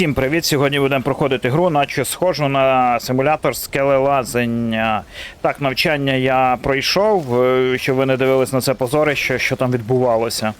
Всім привіт! Сьогодні будемо проходити гру, наче схожу на симулятор скелелазення. Так, навчання я пройшов, е, щоб ви не дивились на це позорище, що там відбувалося.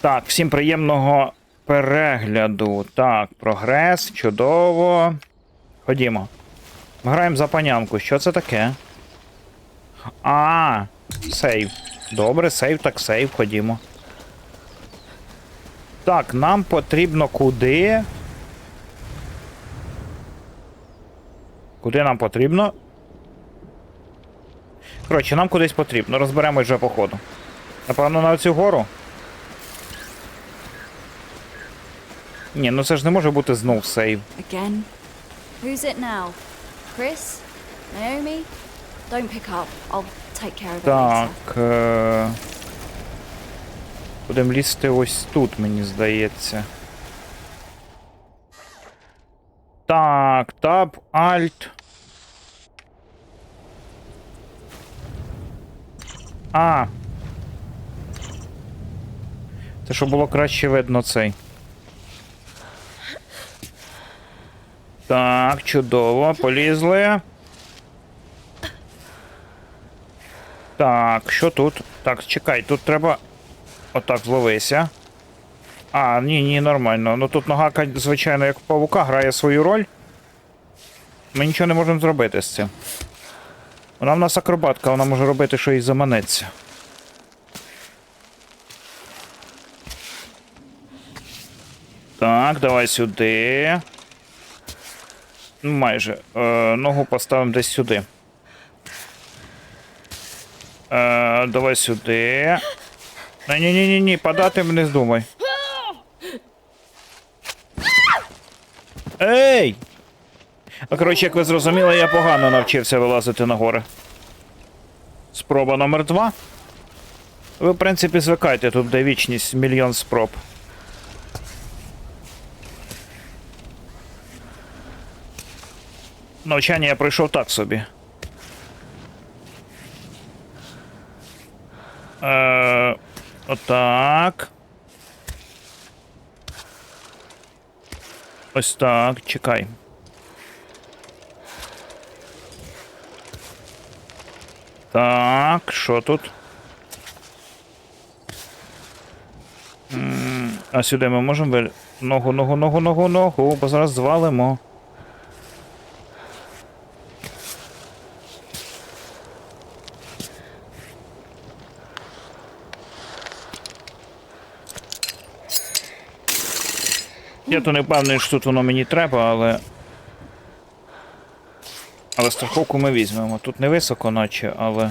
Так, всім приємного перегляду. Так, прогрес, чудово. Ходімо. Граємо за панянку. Що це таке? А, сейв. Добре, сейв, так сейв, ходімо. Так, нам потрібно куди? Куди нам потрібно? Коротше, нам кудись потрібно. Розберемось вже по ходу. Напевно, на цю гору. Ні, ну це ж не може бути знов сейв. Again? Who's it now? Chris? Naomi? Don't pick up. I'll take care of it. Так. Е... Будемо лізти ось тут, мені здається. Так, таб, альт. А. Це щоб було краще видно цей. Так, чудово, полізли. Так, що тут? Так, чекай, тут треба. Отак зловися. А, ні, ні, нормально. Ну тут нога, звичайно, як павука, грає свою роль. Ми нічого не можемо зробити з цим. Вона в нас акробатка, вона може робити, що їй заманеться. Так, давай сюди. Ну, Майже. Е, ногу поставимо десь сюди. Е, давай сюди. ні ні ні ні подати не здумай. Ей! Ну, коротше, як ви зрозуміли, я погано навчився вилазити на гори. Спроба номер два. Ви, в принципі, звикайте, тут де вічність мільйон спроб. Навчання я пройшов так собі. Е, отак. Ось так, чекай. Так, що тут? А сюди ми можемо виль... Ногу, ногу, ногу, ногу, ногу, бо зараз звалимо. Я то не впевнений, що тут воно мені треба, але. Але страховку ми візьмемо. Тут не високо, наче, але.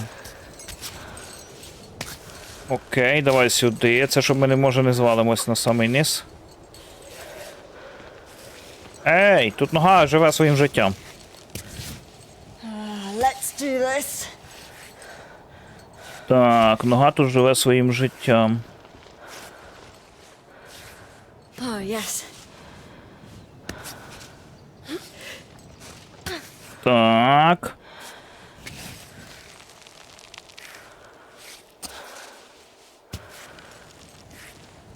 Окей, давай сюди. Це щоб ми не може не звалимось на самий низ. Ей, тут нога живе своїм життям. Let's do this. Так, нога тут живе своїм життям. Oh, yes. Так.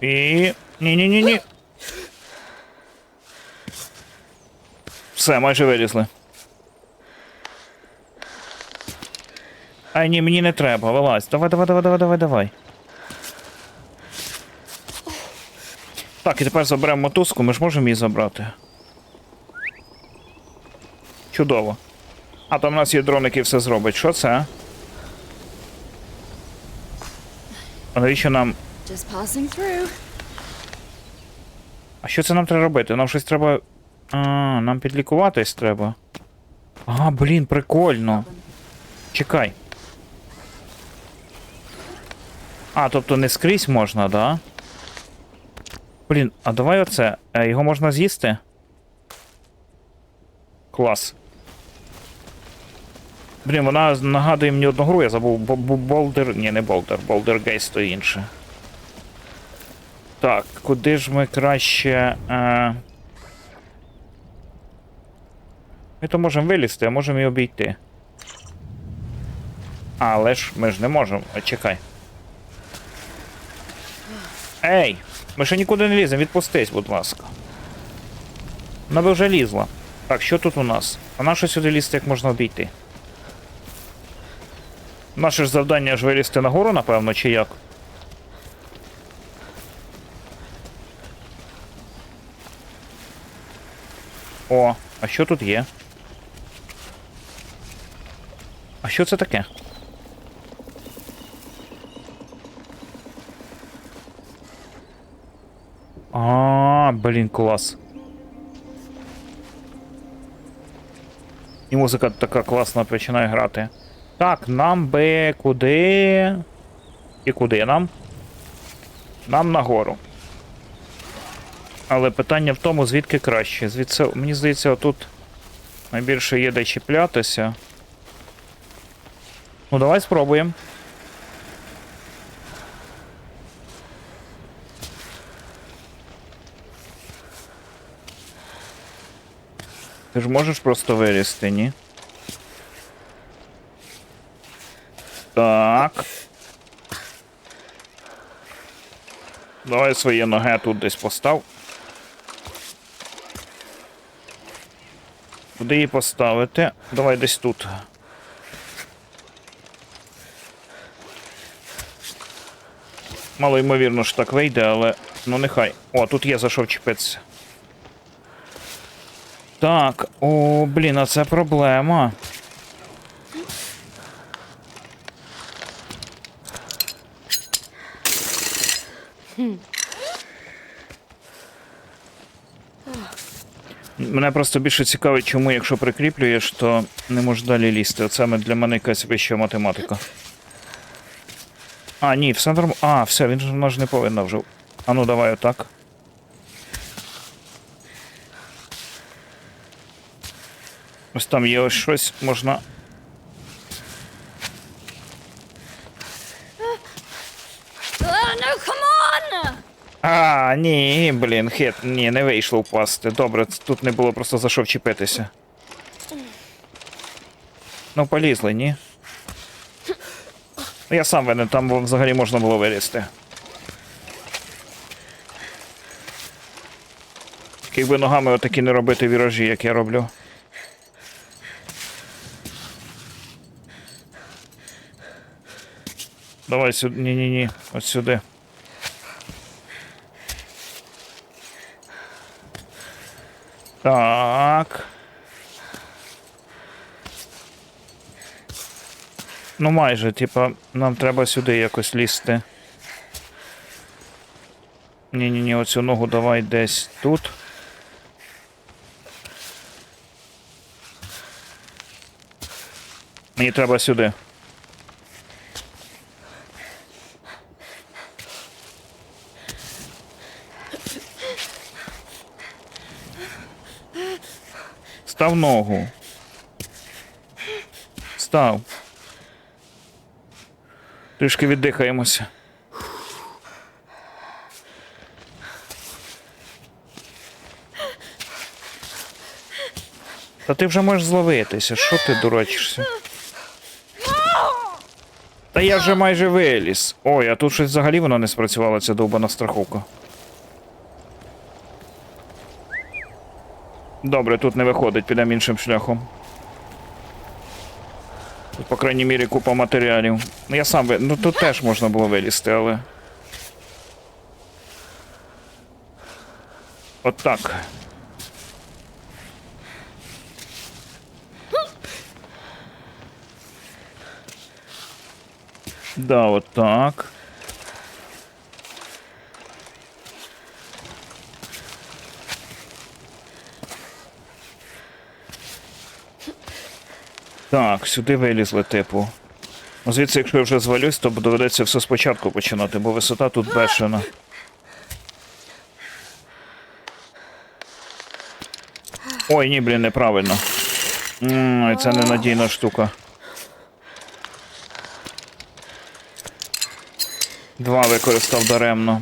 І. Ні-ні-ні-ні. Все, майже вилізли. Ай, ні, мені не треба, вилазь. Давай, давай, давай, давай, давай, давай. Так, і тепер заберемо мотузку, ми ж можемо її забрати. Чудово. А там у нас є дрон, який все зробить. Що це? А навіщо нам. А що це нам треба робити? Нам щось треба. А, нам підлікуватись треба. А, блін, прикольно. Чекай. А, тобто не скрізь можна, да? Блін, а давай оце. Е, Його можна з'їсти? Клас. Блін, вона нагадує мені одну гру, я забув. Бо- бо- Болдер. Ні, не Болдер. Болдер Гейс то інше. Так, куди ж ми краще. Е... Ми то можемо вилізти, а можемо і обійти. Але ж ми ж не можемо. А, Чекай. Ей! Ми ще нікуди не ліземо, відпустись, будь ласка. Вона би вже лізла. Так, що тут у нас? А на що сюди лізти, як можна обійти? Наше ж завдання ж вилізти нагору, напевно, чи як? О, а що тут є? А що це таке? А, блін, клас. І музика така класна починає грати. Так, нам би куди. І куди нам? Нам нагору. Але питання в тому, звідки краще. Звідси, мені здається, отут найбільше є де чіплятися. Ну, давай спробуємо. Ти ж можеш просто вилізти, ні? Так. Давай свої ноги тут десь постав. Куди її поставити? Давай десь тут. Мало ймовірно, що так вийде, але ну нехай. О, тут є за що вчепитися. Так, о, блін, а це проблема. Мене просто більше цікавить, чому, якщо прикріплюєш, то не можеш далі лізти. Ми- для мене якась вища математика. А, ні, все нормально. А, все, він ж воно ж не повинно вже. А ну давай отак. Ось там є ось щось, можна. Ah, no, come on! А, ні, блін, хет, ні, не вийшло впасти. Добре, тут не було просто за що вчепитися. Ну, полізли, ні? Ну, Я сам винен, там взагалі можна було вилізти. Якби ногами отакі не робити віражі, як я роблю. Давай сюди. Ні-ні-ні. Ось сюди. Так. Ну майже, типа, нам треба сюди якось лізти. Ні-ні-ні, оцю ногу давай десь тут. Мені треба сюди. Став ногу. Став. Трішки віддихаємося. Та ти вже можеш зловитися, що ти дурачишся? Та я вже майже виліз. Ой, а тут щось взагалі воно не спрацювало, ця довбана страховка. Добре, тут не виходить, підемо іншим шляхом. Тут, по крайній мірі, купа матеріалів. Ну я сам ви. Ну тут теж можна було вилізти, але. От так. Да, от так. Так, сюди вилізли, типу. Ну, Звідси, якщо я вже звалюсь, то доведеться все спочатку починати, бо висота тут бешена. Ой, ні, блін, неправильно. М, Це ненадійна штука. Два використав даремно.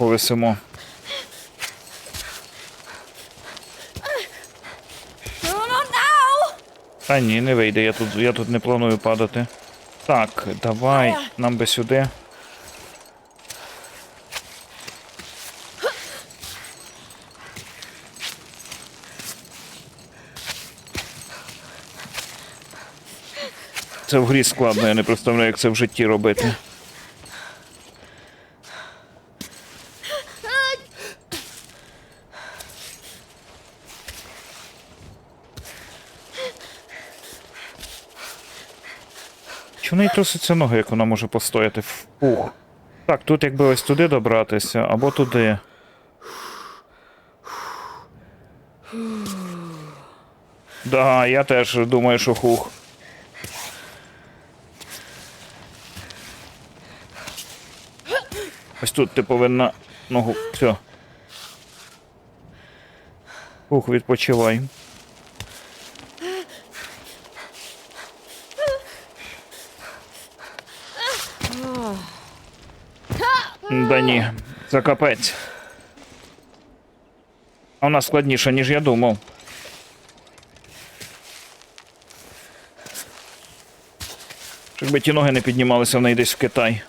Повисимо. Та ні, не вийде, я тут, я тут не планую падати. Так, давай, нам би сюди. Це в грі складно, я не представляю, як це в житті робити. Чи в неї труситься ноги, як вона може постояти? Фух. Так, тут якби ось туди добратися, або туди. Да, я теж думаю, що хух. Ось тут ти повинна ногу. Все. Ух, відпочивай. Да ні, це капець. А Вона складніша, ніж я думав. Якби ті ноги не піднімалися в неї десь в Китай.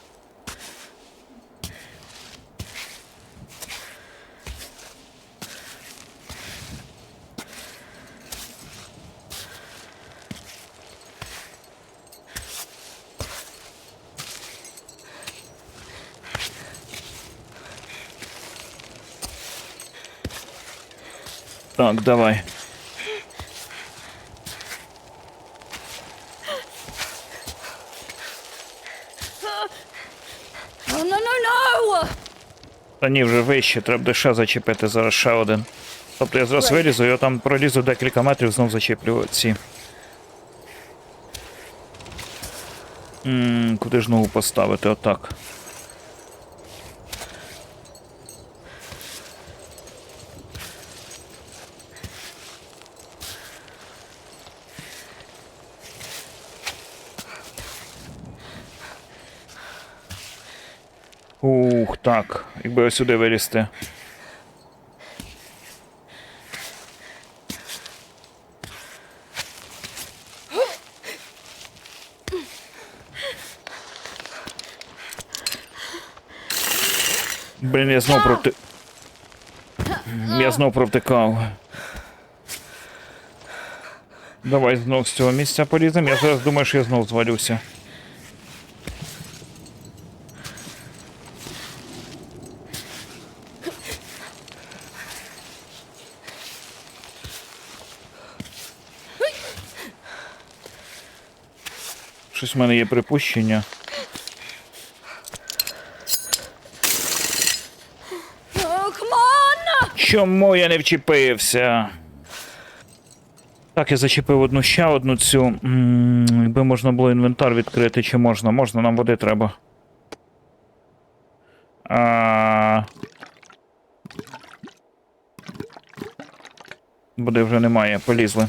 Так, давай. Oh, no, no, no! Та ні, вже вище, треба ще зачепити зараз ще один. Тобто я зараз вилізу, я там пролізу декілька метрів, знов зачеплю ці. м куди ж ногу поставити? Отак. Ух, так. Якби ось сюди вилізти. Блін, я знов провти... Я знов провтикав. Давай знов з цього місця поліземо. Я зараз думаю, що я знов звалюся. Щось в мене є припущення. Чому я не вчепився? Так, я зачепив одну ще одну цю. М, Якби можна було інвентар відкрити, чи можна? Можна, нам води треба. А... Води вже немає, полізли.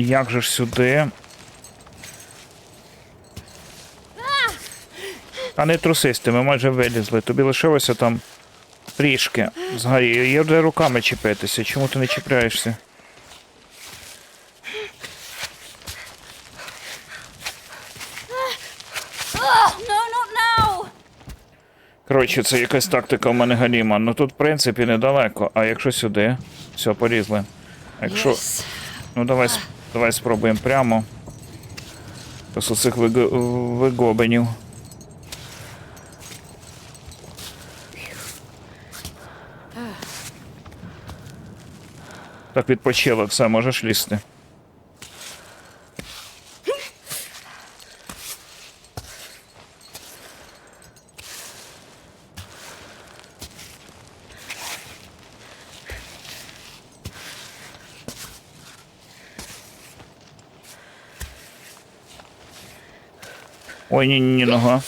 Як же ж сюди? А не трусись, ти, ми майже вилізли. Тобі лишилося там трішки згорі. Є де руками чіпитися. Чому ти не чіпляєшся? Коротше, це якась тактика в мене галіма. Ну тут, в принципі, недалеко. А якщо сюди? Все, полізли. Якщо. Ну давай, давай спробуємо прямо. Просто цих вигобенів. Так, відпочила, все, можеш лізти. Ой, ні, ні, нога.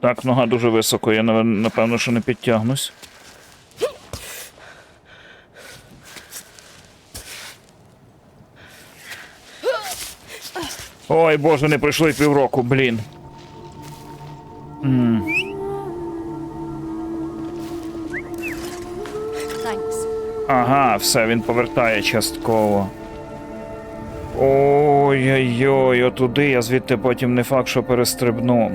Так, нога дуже високо, я напевно, що не підтягнусь. Ой, боже, не пройшло й півроку, блін. Thanks. Ага, все, він повертає частково. Ой-ой-ой, отуди я звідти потім не факт, що перестрибну.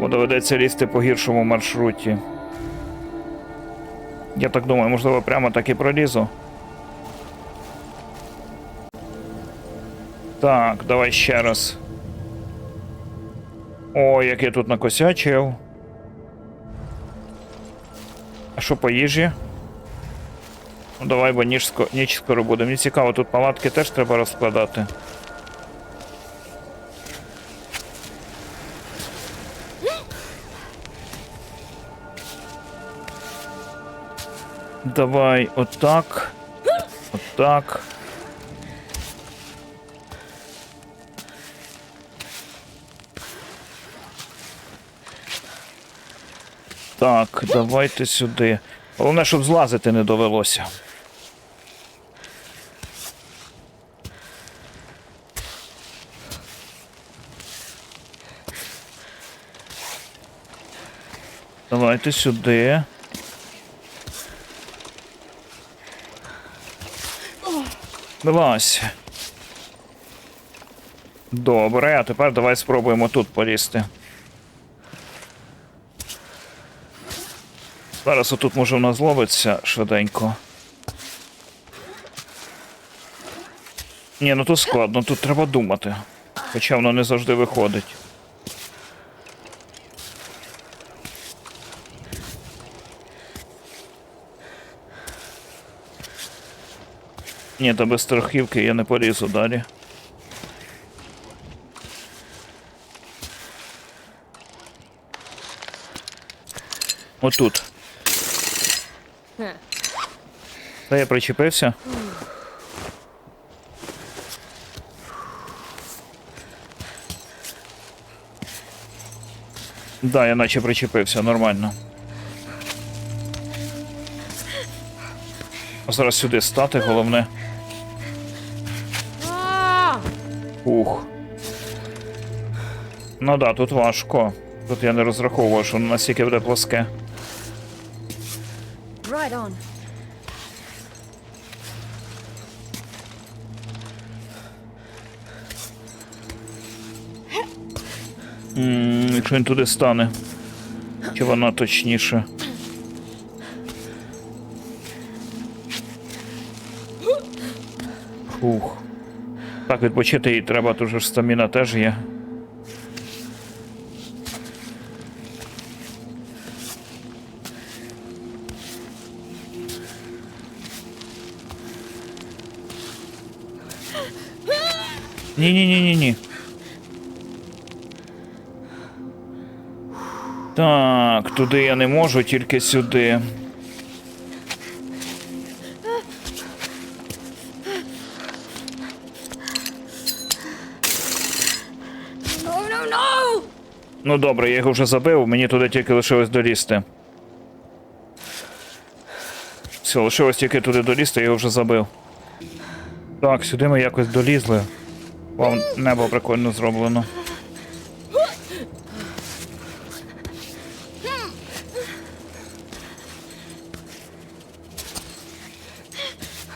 Бо доведеться лізти по гіршому маршруті. Я так думаю, можливо, прямо так і пролізу. Так, давай ще раз. Ой, як я тут накосячив. Що по їжі? Ну давай, бо ніч, ніч скоро буде. Мені цікаво, тут палатки теж треба розкладати. Давай отак. Отак. Так, давайте сюди. Головне, щоб злазити не довелося. Давайте сюди. Вилазь. Добре, а тепер давай спробуємо тут полізти. Зараз отут може в нас зловиться швиденько. Ні, ну тут складно, тут треба думати. Хоча воно не завжди виходить. Ні, та без страхівки я не полізу далі. Отут. Та я причепився. Да, я наче причепився, нормально. Зараз сюди стати, головне. Ух. Ну да, тут важко. Тут я не розраховував, що настільки буде плоске. Right on. Якщо він туди стане. Чи вона точніше. Фух. Так, відпочити їй треба, тут же стаміна теж є. Ні-ні-ні-ні-ні. Так, туди я не можу, тільки сюди. Ну добре, я його вже забив, мені туди тільки лишилось долізти. Все, лишилось тільки туди долізти, я його вже забив. Так, сюди ми якось долізли. Вам небо прикольно зроблено.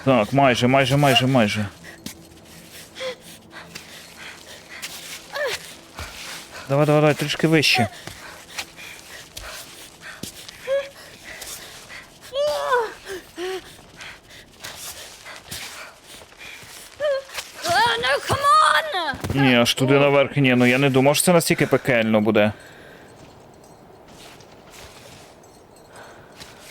Так, майже, майже, майже, майже. Давай, давай, давай, трішки вище. On! Ні, аж туди наверх, ні, ну я не думав, що це настільки пекельно буде.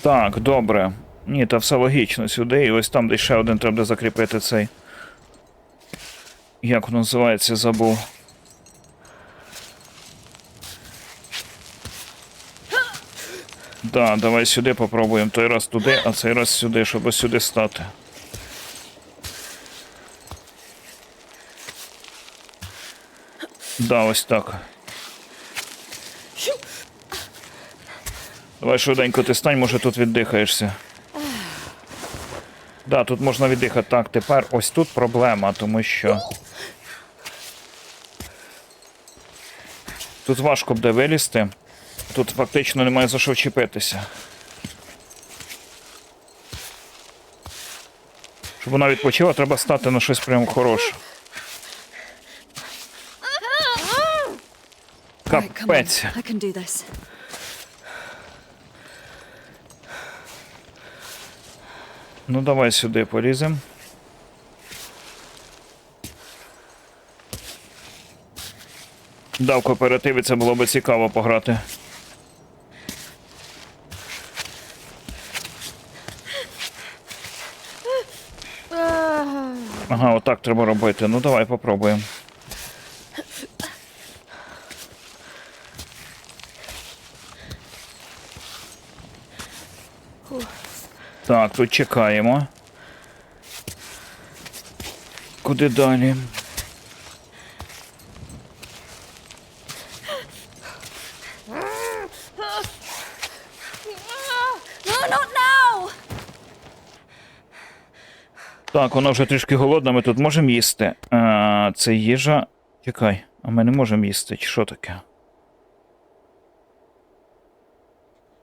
Так, добре. Ні, та все логічно сюди, і ось там десь ще один треба закріпити цей. Як воно називається, забув. Да, давай сюди попробуємо. Той раз туди, а цей раз сюди, щоб сюди стати. Да, ось так. Давай швиденько ти стань, може тут віддихаєшся. Да, тут можна віддихати. Так, тепер ось тут проблема, тому що. Тут важко буде вилізти. Тут фактично немає за що вчепитися. Щоб вона відпочила, треба стати на щось прям хороше. Капець. I can do this. Ну давай сюди поріземо. Да, в кооперативі це було би цікаво пограти. Ага, отак треба робити. Ну давай попробуємо. Тут чекаємо. Куди далі? Так, вона вже трішки голодна, ми тут можемо їсти. А, це їжа. Чекай, а ми не можемо їсти, чи що таке?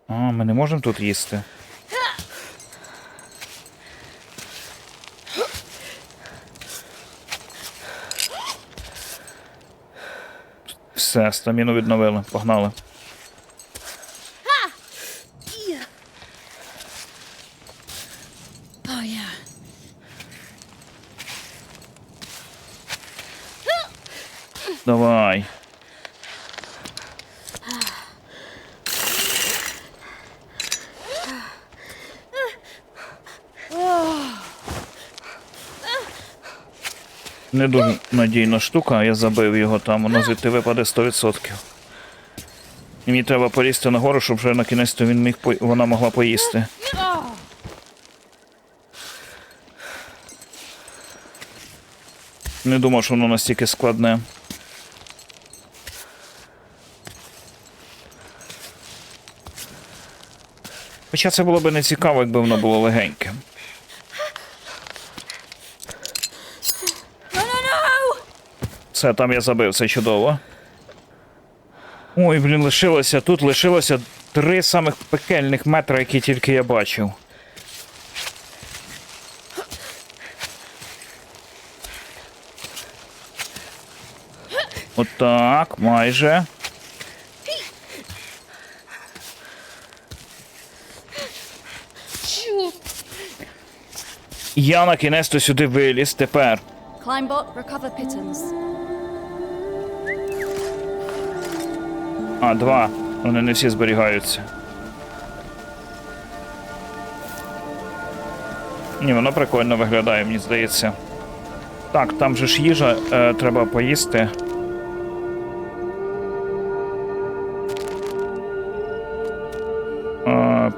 А, ми не можемо тут їсти. Все, стаміну відновили, погнали. Давай. Не дуже надійна штука, я забив його там, воно звідти випаде 100%. І мені треба полізти нагору, щоб вже на кінець він міг по... вона могла поїсти. Не думав, що воно настільки складне. Хоча це було б не цікаво, якби воно було легеньке. No, no, no! Все, там я забив, це чудово. Ой, блін, лишилося. Тут лишилося три самих пекельних метра, які тільки я бачив. Отак, майже. Я на кінець то сюди виліз тепер. Climb bot, recover pittance. А, два. Вони не всі зберігаються. Ні, воно прикольно виглядає, мені здається. Так, там же ж їжа, е, треба поїсти.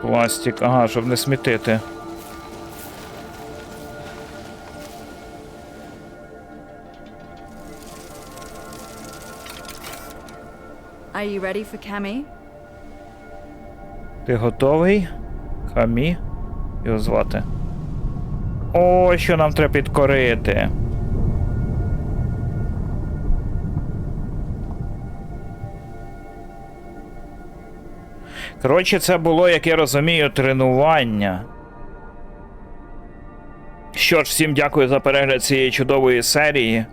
Пластик, ага, щоб не смітити. Are you ready for Cammy? Ти готовий? Камі? Його звати. О, що нам треба підкорити. Коротше, це було, як я розумію, тренування. Що ж, всім дякую за перегляд цієї чудової серії.